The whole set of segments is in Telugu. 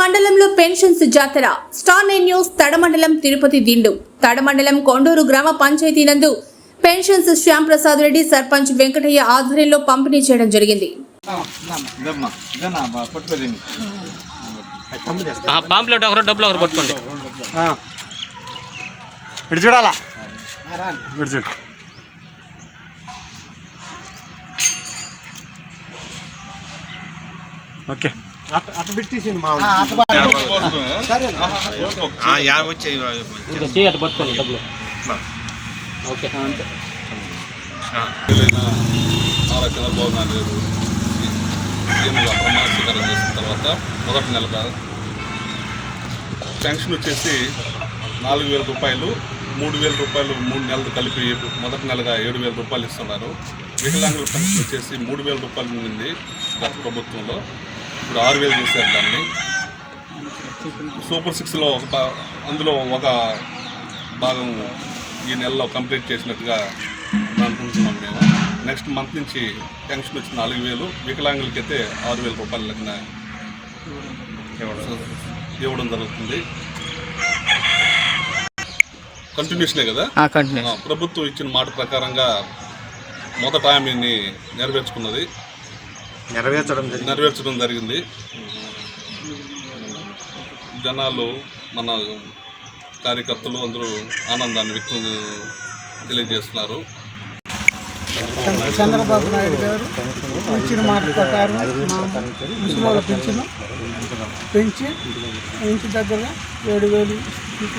మండలంలో పెన్షన్స్ జాతర. స్టార్ నైన్ న్యూస్ తడమండలం తిరుపతి దిండు. తడమండలం కొండూరు గ్రామ పంచాయతీ నందు పెన్షన్స్ శ్యామ్ ప్రసాద్ రెడ్డి సర్పంచ్ వెంకటయ్య ఆధ్వర్యంలో పంపిణీ చేయడం జరిగింది. పాంప్లెట్ ఒకరు డబ్బులు ఒకరు పట్టుకోండి చూడాలా? ఓకే. చంద్రబాబు నాయుడు గారు సీఎంగా ప్రమాణ స్వీకారం చేసిన తర్వాత మొదటి నెలగా పెన్షన్ వచ్చేసి నాలుగు వేల రూపాయలు మూడు వేల రూపాయలు మూడు నెలలు కలిపి మొదటి నెలగా ఏడు వేల రూపాయలు ఇస్తున్నారు. వికలాంగుల పెన్షన్ వచ్చేసి మూడు వేల రూపాయలు ఉంది గత ప్రభుత్వంలో. ఇప్పుడు ఆరు వేలు చేశారు దాన్ని. సూపర్ సిక్స్లో ఒక అందులో ఒక భాగం ఈ నెలలో కంప్లీట్ చేసినట్టుగా అనుకుంటున్నాం మేము. నెక్స్ట్ మంత్ నుంచి పెన్షన్ వచ్చి నాలుగు వేలు వికలాంగులకి అయితే ఆరు వేల రూపాయల లెక్కన ఇవ్వడం జరుగుతుంది. కంటిన్యూషనే కదా? ప్రభుత్వం ఇచ్చిన మాట ప్రకారంగా మొదట హామీని నెరవేర్చుకున్నది. నెరవేర్చడం జరిగింది. నెరవేర్చడం జరిగింది. జనాలు మన కార్యకర్తలు అందరూ ఆనందాన్ని వ్యక్తం తెలియజేస్తున్నారు. చంద్రబాబు నాయుడు గారు ఇచ్చిన మాట ప్రకారం ముసలి పెంచిన పెంచి ఇంటి దగ్గర ఏడు వేలు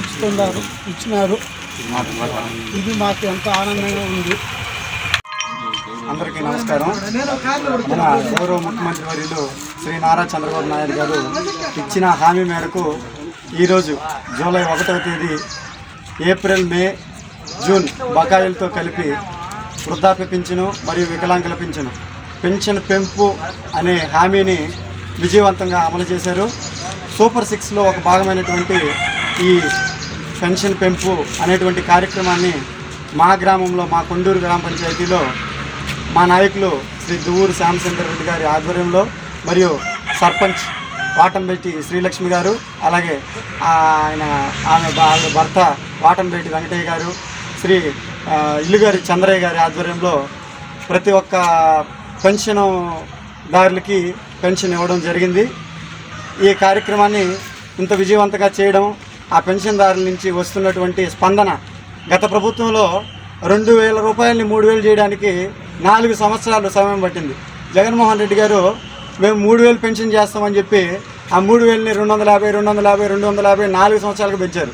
ఇస్తున్నారు ఇచ్చినారు. ఇది మాకు ఎంతో ఆనందంగా ఉంది. అందరికీ నమస్కారం. మన గౌరవ ముఖ్యమంత్రి వర్యులు శ్రీ నారా చంద్రబాబు నాయుడు గారు ఇచ్చిన హామీ మేరకు ఈరోజు జూలై ఒకటవ తేదీ ఏప్రిల్ మే జూన్ బకాయిలతో కలిపి వృద్ధాప్య పింఛను మరియు వికలాంగుల పింఛను పెన్షన్ పెంపు అనే హామీని విజయవంతంగా అమలు చేశారు. సూపర్ సిక్స్లో ఒక భాగమైనటువంటి ఈ పెన్షన్ పెంపు అనేటువంటి కార్యక్రమాన్ని మా గ్రామంలో మా కొండూరు గ్రామ పంచాయతీలో మా నాయకులు శ్రీ దువ్వూరు శ్యామశంకర్ రెడ్డి గారి ఆధ్వర్యంలో మరియు సర్పంచ్ వాటంబెట్టి శ్రీలక్ష్మి గారు అలాగే ఆయన ఆమె భర్త వాటంబెట్టి వెంకటయ్య గారు శ్రీ ఇల్లుగారి చంద్రయ్య గారి ఆధ్వర్యంలో ప్రతి ఒక్క పెన్షన్ దారులకి పెన్షన్ ఇవ్వడం జరిగింది. ఈ కార్యక్రమాన్ని ఇంత విజయవంతంగా చేయడం ఆ పెన్షన్దారుల నుంచి వస్తున్నటువంటి స్పందన గత ప్రభుత్వంలో రెండు వేల రూపాయలని మూడు వేలు చేయడానికి నాలుగు సంవత్సరాలు సమయం పట్టింది. జగన్మోహన్ రెడ్డి గారు మేము మూడు వేలు పెన్షన్ చేస్తామని చెప్పి ఆ మూడు వేలని రెండు వందల యాభై రెండు వందల యాభై రెండు వందల యాభై నాలుగు సంవత్సరాలకు పెంచారు.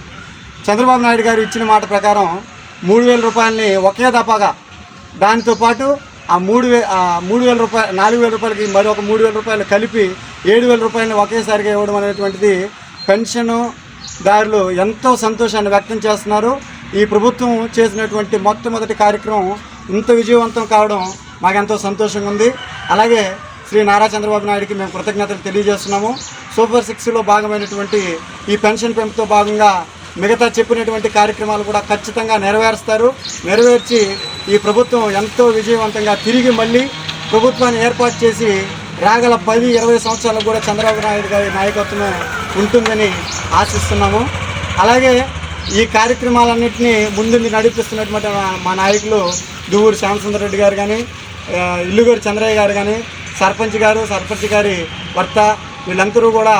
చంద్రబాబు నాయుడు గారు ఇచ్చిన మాట ప్రకారం మూడు వేల రూపాయలని ఒకే దఫాగా దానితో పాటు ఆ మూడు వే ఆ మూడు వేల రూపాయలు నాలుగు వేల రూపాయలకి మరొక మూడు వేల రూపాయలు కలిపి ఏడు వేల రూపాయలని ఒకేసారిగా ఇవ్వడం అనేటువంటిది పెన్షన్ దారులు ఎంతో సంతోషాన్ని వ్యక్తం చేస్తున్నారు. ఈ ప్రభుత్వం చేసినటువంటి మొట్టమొదటి కార్యక్రమం ఇంత విజయవంతం కావడం మాకెంతో సంతోషంగా ఉంది. అలాగే శ్రీ నారా చంద్రబాబు నాయుడికి మేము కృతజ్ఞతలు తెలియజేస్తున్నాము. సూపర్ సిక్స్లో భాగమైనటువంటి ఈ పెన్షన్ పెంపుతో భాగంగా మిగతా చెప్పినటువంటి కార్యక్రమాలు కూడా ఖచ్చితంగా నెరవేరుస్తారు. నెరవేర్చి ఈ ప్రభుత్వం ఎంతో విజయవంతంగా తిరిగి మళ్ళీ ప్రభుత్వాన్ని ఏర్పాటు చేసి రాగల పది ఇరవై సంవత్సరాలకు కూడా చంద్రబాబు నాయుడు గారి నాయకత్వం ఉంటుందని ఆశిస్తున్నాము. అలాగే ఈ కార్యక్రమాలన్నింటినీ ముందుండి నడిపిస్తున్నటువంటి మా- నాయకులు దువ్వూరు శ్యామసుందర్ రెడ్డి గారు కానీ ఇల్లుగూరు చంద్రయ్య గారు కానీ సర్పంచ్ గారు సర్పంచ్ గారి భర్త వీళ్ళందరూ కూడా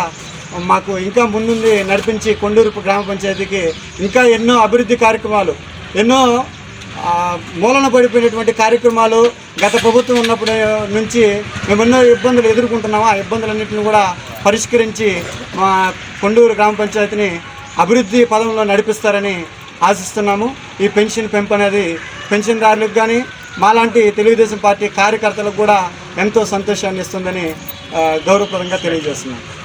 మాకు ఇంకా ముందుండి నడిపించి కొండూరు గ్రామ పంచాయతీకి ఇంకా ఎన్నో అభివృద్ధి కార్యక్రమాలు ఎన్నో మూలన పడిపోయినటువంటి కార్యక్రమాలు గత ప్రభుత్వం ఉన్నప్పుడు నుంచి మేము ఎన్నో ఇబ్బందులు ఎదుర్కొంటున్నాము ఆ ఇబ్బందులన్నింటిని కూడా పరిష్కరించి మా కొండూరు గ్రామ పంచాయతీని అభివృద్ధి పదంలో నడిపిస్తారని ఆశిస్తున్నాము. ఈ పెన్షన్ పెంపు అనేది పెన్షన్దారులకు కానీ మాలాంటి తెలుగుదేశం పార్టీ కార్యకర్తలకు కూడా ఎంతో సంతోషాన్ని ఇస్తుందని గౌరవప్రదంగా తెలియజేస్తున్నాను